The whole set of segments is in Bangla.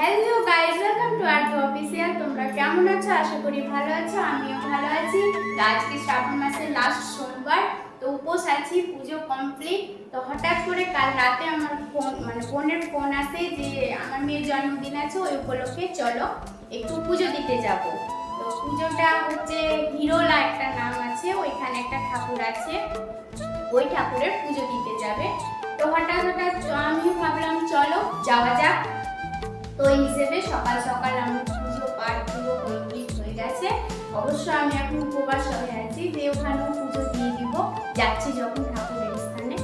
Hello guys welcome to our official তোমরা কেমন আছো? আশা করি ভালো আছো, আমিও ভালো আছি। আজকে শ্রাবণ মাসের লাস্ট সোমবার তো উপোস আছি, পুজো কমপ্লিট তো হঠাৎ করে কাল রাতে আমার ফোন মানে বোনের ফোন আসে যে আমার মেয়ের জন্মদিন আছে, ওই উপলক্ষে চলো একটু পুজো দিতে যাব। তো পুজোটা হচ্ছে হিরোলা একটা নাম আছে, ওইখানে একটা ঠাকুর আছে, ওই ঠাকুরের পুজো দিতে যাবে। তো হঠাৎ হঠাৎ আমি ভাবলাম, চলো যাওয়া যাক। তো এই হিসেবে সকাল সকাল আমি পুজো পাঠ পুরো কমপ্লিট হয়ে গেছে। অবশ্য আমি এখন উপবাস হয়ে আছি যে ওখানেও পুজো দিয়ে দিব। যাচ্ছি যখন ঠাকুরের স্থানে।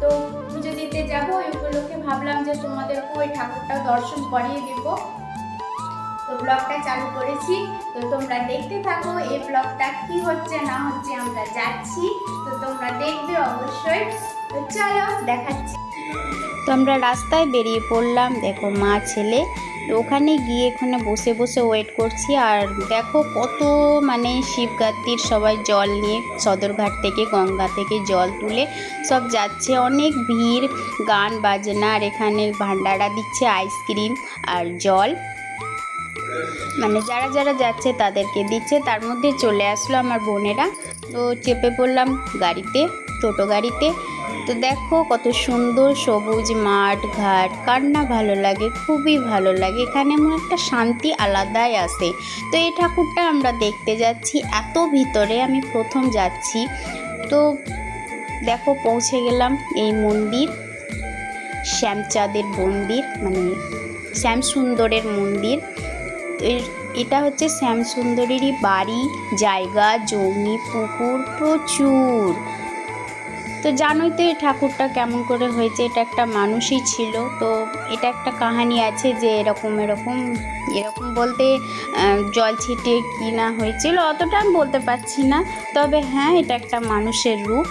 তো পুজো দিতে যাব ওই উপলক্ষে ভাবলাম যে তোমাদেরকে ওই ঠাকুরটা দর্শন করিয়ে দিব। তো ব্লগটা চালু করেছি। তো তোমরা দেখতে থাকো এই ব্লগটা কি হচ্ছে, না হচ্ছে, আমরা যাচ্ছি। তো তোমরা দেখবে অবশ্যই। তো চলো, দেখাচ্ছি। তো আমরা রাস্তায় বেরিয়ে পড়লাম। দেখো মা, ছেলে। ওখানে গিয়ে এখানে বসে বসে ওয়েট করছি। আর দেখো কত মানে শিবগাত্রির সবাই জল নিয়ে সদরঘাট থেকে, গঙ্গা থেকে জল তুলে সব যাচ্ছে। অনেক ভিড়, গান বাজনা, আর এখানে ভান্ডারা দিচ্ছে আইসক্রিম আর জল। মানে যারা যারা যাচ্ছে তাদেরকে দিচ্ছে। তার মধ্যে চলে আসলো আমার বোনেরা। তো চেপে পড়লাম গাড়িতে, টোটো গাড়িতে। তো দেখো কত সুন্দর সবুজ মাঠ, ঘাট। কার না ভালো লাগে? খুবই ভালো লাগে। এখানে এমন একটা শান্তি আলাদাই আসে তো এই ঠাকুরটা আমরা দেখতে যাচ্ছি। এত ভিতরে আমি প্রথম যাচ্ছি। তো দেখো পৌঁছে গেলাম এই মন্দির। শ্যামচাঁদের মন্দির মানে শ্যামসুন্দরের মন্দির। এটা হচ্ছে শ্যামসুন্দরেরই বাড়ি, জায়গা, জমি, পুকুর প্রচুর। তো জানোই তো এই ঠাকুরটা কেমন করে হয়েছে, এটা একটা মানুষই ছিল। তো এটা একটা কাহানি আছে যে এরকম এরকম এরকম বলতে জল ছিটিয়ে কি না হয়েছিল, অতটা আমি বলতে পারছি না। তবে হ্যাঁ এটা একটা মানুষের রূপ।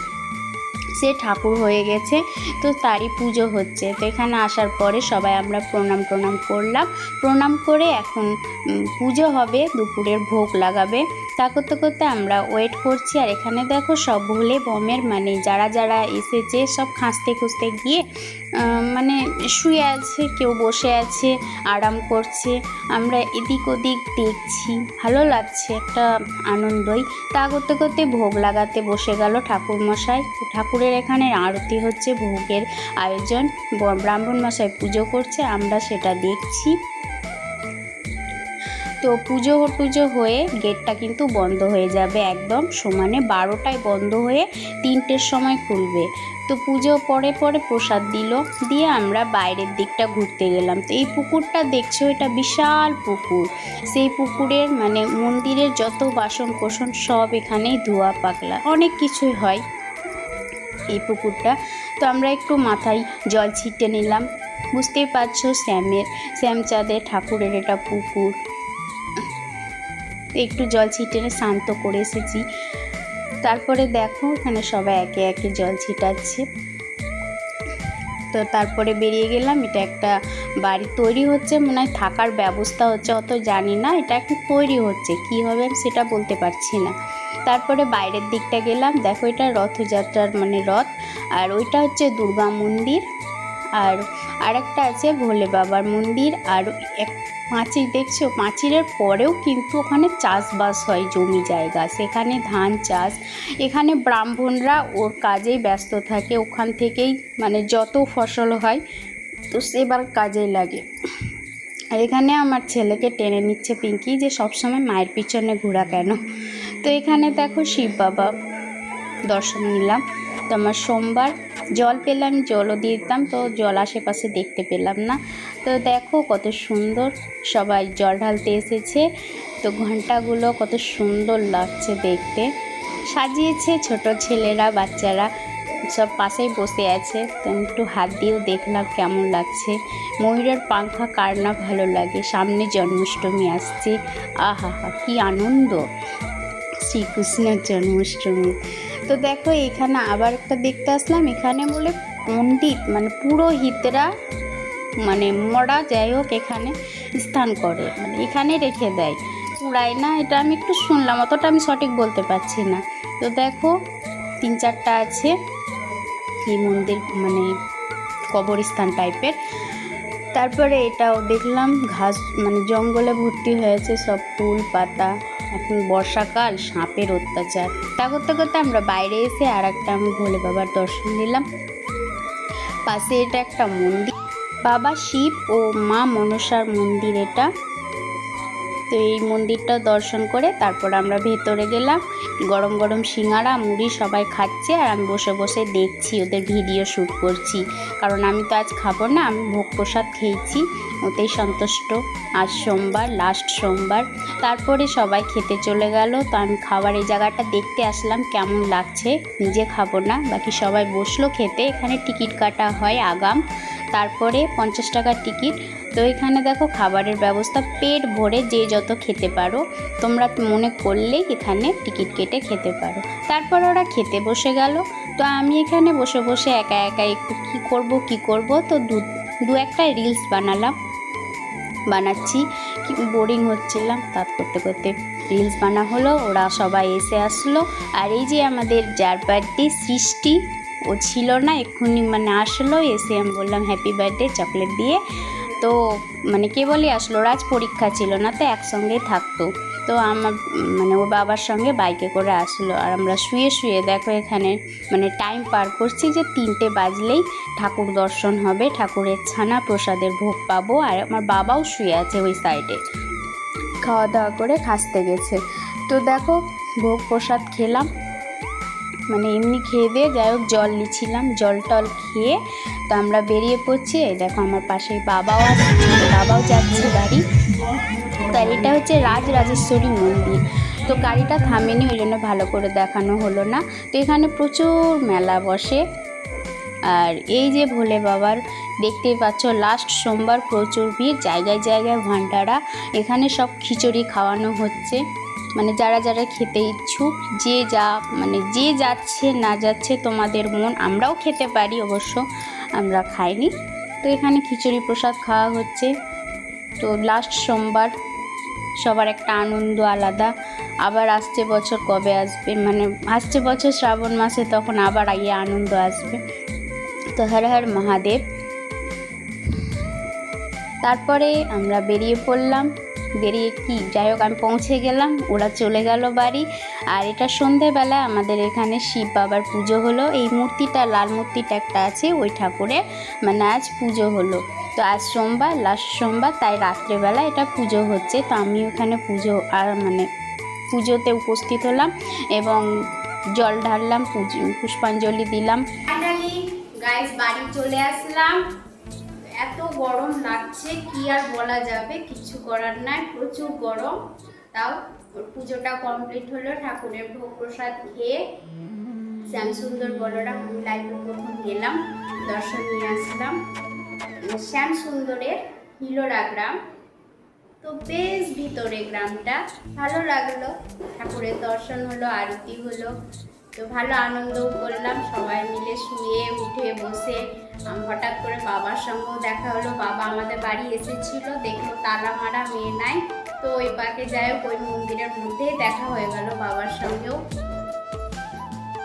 সে ঠাকুর হয়ে গেছে। তো তারই পুজো হচ্ছে। তো এখানে আসার পরে সবাই আমরা প্রণাম প্রণাম করলাম। প্রণাম করে এখন পুজো হবে, দুপুরের ভোগ লাগাবে। তা করতে করতে আমরা ওয়েট করছি। আর এখানে দেখো সব ভোলে বমের মানে যারা যারা এসেছে, সব খাঁচতে, খুঁজতে গিয়ে মানে শুয়ে আছে, কেউ বসে আছে, আরাম করছে। আমরা এদিক ওদিক দেখছি। ভালো লাগছে, একটা আনন্দই। তা করতে করতে ভোগ লাগাতে বসে গেল ঠাকুর মশাই ঠাকুরের এখানে আরতি হচ্ছে, ভোগের আয়োজন। ব্রাহ্মণ মশাই পুজো করছে, আমরা সেটা দেখছি। তো পুজো টুজো হয়ে গেটটা কিন্তু বন্ধ হয়ে যাবে একদম। সমানে বারোটায় বন্ধ হয়ে তিনটের সময় খুলবে। তো পুজো পরে পরে প্রসাদ দিল, দিয়ে আমরা বাইরের দিকটা ঘুরতে গেলাম। তো এই পুকুরটা দেখছ, এটা বিশাল পুকুর। সেই পুকুরের মানে মন্দিরের যত বাসন কোসন সব এখানেই ধোয়া পাকলা অনেক কিছুই হয়। এই পুকুরটা। তো আমরা একটু মাথায় জল ছিটে নিলাম। বুঝতেই পারছ শ্যামের শ্যামচাঁদের ঠাকুরের এটা পুকুর। একটু জল ছিটিয়ে শান্ত করে এসেছি। তারপরে দেখো, এখানে সবাই একে একে জল ছিটাচ্ছে। তো তারপরে বেরিয়ে গেলাম, এটা একটা বাড়ি তৈরি হচ্ছে, মনে হয় থাকার ব্যবস্থা হচ্ছে, অত জানি না, এটা একটু তৈরি হচ্ছে, কি হবে আমি সেটা বলতে পারছি না। তারপরে বাইরের দিকটা গেলাম, দেখো এটা রথযাত্রার মানে রথ, আর ওইটা হচ্ছে দুর্গা মন্দির, আর আরেকটা আছে ভোলে বাবার মন্দির, আর এক পাঁচির দেখছ? পাঁচিলের পরেও কিন্তু ওখানে চাষবাস হয় জমি জায়গা, সেখানে ধান চাষ, এখানে ব্রাহ্মণরা ওর কাজেই ব্যস্ত থাকে, ওখান থেকেই মানে যত ফসল হয়, তো সেবার কাজেই লাগে। আর এখানে আমার ছেলেকে টেনে নিচ্ছে পিঙ্কি যে সবসময় মায়ের পিছনে ঘোরা কেন? তো এখানে দেখো শিব বাবা। দর্শন নিলাম। তো আমার সোমবার জল পেলাম, জলও দিয়ে দিতাম, তো জল আশেপাশে দেখতে পেলাম না। তো দেখো কত সুন্দর সবাই জল ঢালতে এসেছে। তো ঘন্টাগুলো কত সুন্দর লাগছে দেখতে। সাজিয়েছে ছোট ছেলেরা, বাচ্চারা, সব পাশেই বসে আছে। তো আমি একটু হাত দিয়েও দেখলাম কেমন লাগছে। ময়ূরের পাংখা কার না ভালো লাগে। সামনে জন্মাষ্টমী আসছে। আহা হা, কী আনন্দ! শ্রীকৃষ্ণের জন্মাষ্টমী। তো দেখো, এখানে আবার একটা দেখতে আসলাম। এখানে বলে পণ্ডিত মানে পুরোহিতরা মানে মরা যাই হোক, এখানে স্থান করে মানে এখানে রেখে দেয়। পুরায় না, এটা আমি একটু শুনলাম, অতটা আমি সঠিক বলতে পারছি না। তো দেখো, তিন চারটা আছে, এই মন্দির মানে কবরস্থান টাইপের তারপরে এটাও দেখলাম, ঘাস মানে জঙ্গলে ভর্তি হয়েছে সব ফুল, পাতা। এখন বর্ষাকাল, সাপের অত্যাচার। তা করতে করতে আমরা বাইরে এসে আর একটা আমি ভোলে বাবার দর্শন নিলাম। পাশে এটা একটা মন্দির। বাবা শিব ও মা মনসার মন্দির এটা। তো এই মন্দিরটা দর্শন করে তারপর আমরা ভেতরে গেলাম। গরম গরম সিঙ্গারা মুড়ি সবাই খাচ্ছে আর আমি বসে বসে দেখছি, ওদের ভিডিও শ্যুট করছি। কারণ আমি তো আজ খাব না, আমি ভোগ প্রসাদ খেয়েছি, ওতেই সন্তুষ্ট। আজ সোমবার লাস্ট সোমবার। তারপরে সবাই খেতে চলে গেল, তো আমি খাবার এই জায়গাটা দেখতে আসলাম, কেমন লাগছে? নিজে খাব না, বাকি সবাই বসল খেতে, এখানে টিকিট কাটা হয়, আগাম। তারপরে পঞ্চাশ টাকার টিকিট তো এখানে দেখো খাবারের ব্যবস্থা, পেট ভরে যে যত খেতে পারো, তোমরা মনে করলেই এখানে টিকিট কেটে খেতে পারো। তারপর ওরা খেতে বসে গেল। তো আমি এখানে বসে বসে একা একা একটু কী করব, কি করব, তো দু দু একটা রিলস বানালাম। বানাচ্ছি, কি বোরিং হচ্ছিলাম তার করতে করতে রিলস বানা হলো, ওরা সবাই এসে আসলো। আর এই যে আমাদের যার বার্থডে সৃষ্টি, ও ছিল না, এক্ষুনি মানে আসলো, এসে আমি বললাম হ্যাপি বার্থডে চকলেট দিয়ে। তো মানে কেবলই আসলো? ওর আজ পরীক্ষা ছিল না তো একসঙ্গে থাকতো। তো আমার মানে ওর বাবার সঙ্গে বাইকে করে আসলো। আর আমরা শুয়ে শুয়ে দেখো এখানে মানে টাইম পার করছি যে তিনটে বাজলেই ঠাকুর দর্শন হবে। ঠাকুরের ছানা প্রসাদের ভোগ পাবো। আর আমার বাবাও শুয়ে আছে ওই সাইডে খাওয়া দাওয়া করে খাসতে গেছে। তো দেখো ভোগ প্রসাদ খেলাম। মানে এমনি খেয়ে দিয়ে যাই হোক, জল নিচ্ছিলাম। জল টল খেয়ে তো আমরা বেরিয়ে পড়ছি। দেখো আমার পাশে বাবাও আছে বাবাও যাচ্ছে বাড়ি তার এটা হচ্ছে রাজ রাজেশ্বরী মন্দির। তো গাড়িটা থামেনি, ওই জন্য ভালো করে দেখানো হলো না। তো এখানে প্রচুর মেলা বসে। আর এই যে ভোলে বাবার, দেখতেই পাচ্ছ, লাস্ট সোমবার প্রচুর ভিড়, জায়গায় জায়গায় ভান্ডারা এখানে সব খিচুড়ি খাওয়ানো হচ্ছে। মানে যারা যারা খেতে ইচ্ছুক, যে যা মানে যে যাচ্ছে না যাচ্ছে তোমাদের মন, আমরাও খেতে পারি অবশ্য, আমরা খাইনি। তো এখানে খিচুড়ি প্রসাদ খাওয়া হচ্ছে। তো লাস্ট সোমবার সবার একটা আনন্দ আলাদা। আবার আসছে বছর কবে আসবে মানে আসছে বছর শ্রাবণ মাসে, তখন আবার ইয়ে আনন্দ আসবে। তো হর হর মহাদেব। তারপরে আমরা বেরিয়ে পড়লাম। বেরিয়ে কি? যাই হোক, আমি পৌঁছে গেলাম, ওরা চলে গেল বাড়ি। আর এটা সন্ধেবেলা আমাদের এখানে শিব বাবার পুজো হলো। এই মূর্তিটা, লাল মূর্তিটা একটা আছে, ওই ঠাকুরের মানে আজ পুজো হলো। তো আজ সোমবার, লাস্ট সোমবার, তাই রাত্রেবেলা এটা পুজো হচ্ছে। তো আমি ওখানে পুজো, আর মানে পুজোতে উপস্থিত হলাম এবং জল ঢাললাম, পুজো, পুষ্পাঞ্জলি দিলাম। গাইস বাড়ি চলে আসলাম। এত গরম লাগছে, কি আর বলা যাবে? কিছু করার নাই, প্রচুর গরম। তাও ওর পুজোটা কমপ্লিট হলো, ঠাকুরের ভোগ প্রসাদ খেয়ে শ্যামসুন্দর বলরাম লাইভে প্রথম গেলাম, দর্শন নিয়ে আসলাম। শ্যাম সুন্দরের হিলোরা গ্রাম। তো বেশ ভিতরে গ্রামটা, ভালো লাগল। ঠাকুরের দর্শন হলো, আরতি হলো। তো ভালো আনন্দও করলাম, সবাই মিলে শুয়ে উঠে বসে হঠাৎ করে বাবার সঙ্গেও দেখা হলো। বাবা আমাদের বাড়ি এসেছিল, দেখল তালা মারা মেয়ে নাই। তো ওই পাকে যাই হোক, ওই মন্দিরের মধ্যেই দেখা হয়ে গেল বাবার সঙ্গেও।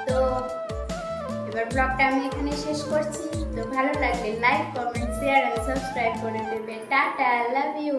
তো এবার ব্লগটা আমি এখানে শেষ করছি। তো ভালো লাগলে like comment share and subscribe করে দেবে। Tata love you